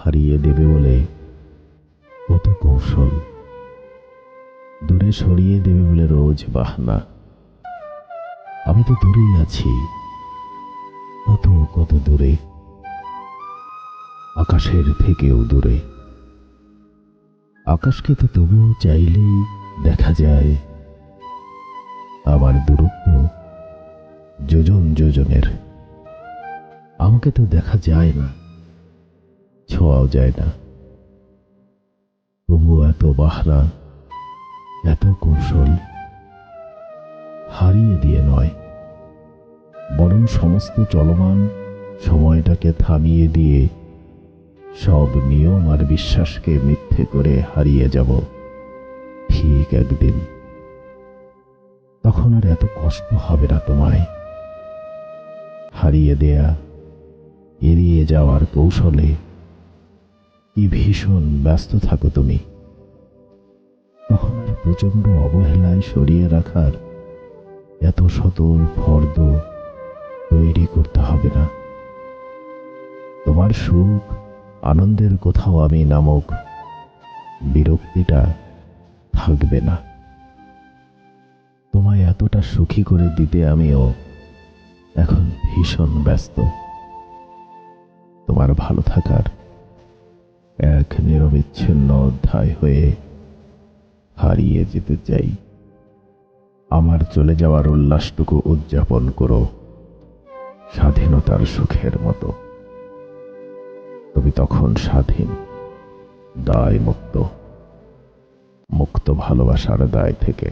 হারিয়ে দেবে বলে কত কৌশল। দূরে সরিয়ে দেবে বলে রোজ বাহানা। আমি তো দূরেই আছি, কত কত দূরে। আকাশের থেকেও দূরে। আকাশকে তো তবুও চাইলেই দেখা যায়, আমার দূরত্ব যোজন যোজনের। আমাকে তো দেখা যায় না। ছোঁয়াও যায় না। তবু এত বাহানা এত কৌশল হারিয়ে দিয়ে নয়, বরং সমস্ত চলমান সময়টাকে থামিয়ে দিয়ে সব নিয়ম আর বিশ্বাসকে মিথ্যে করে হারিয়ে যাব ঠিক একদিন। তখন আর এত কষ্ট হবে না তোমায়। হারিয়ে দেয়া, এড়িয়ে যাওয়ার কৌশলে কি ভীষণ ব্যস্ত থাকো তুমি। তখন আর প্রচণ্ড অবহেলায় সরিয়ে রাখার এত সতল ফর্দ তৈরি করতে হবে না। তোমার সুখ আনন্দের কোথাও আমি নামক বিরক্তিটা থাকবে না। তোমায় এতটা সুখী করে দিতে আমিও এখন ভীষণ ব্যস্ত। তোমার ভালো থাকার এক নিরবিচ্ছিন্ন অধ্যায় হয়ে হারিয়ে যেতে চাই। আমার চলে যাওয়ার উল্লাসটুকু উদযাপন করো স্বাধীনতার সুখের মতো। তুমি তখন স্বাধীন দায় মুক্ত মুক্ত ভালোবাসার দায় থেকে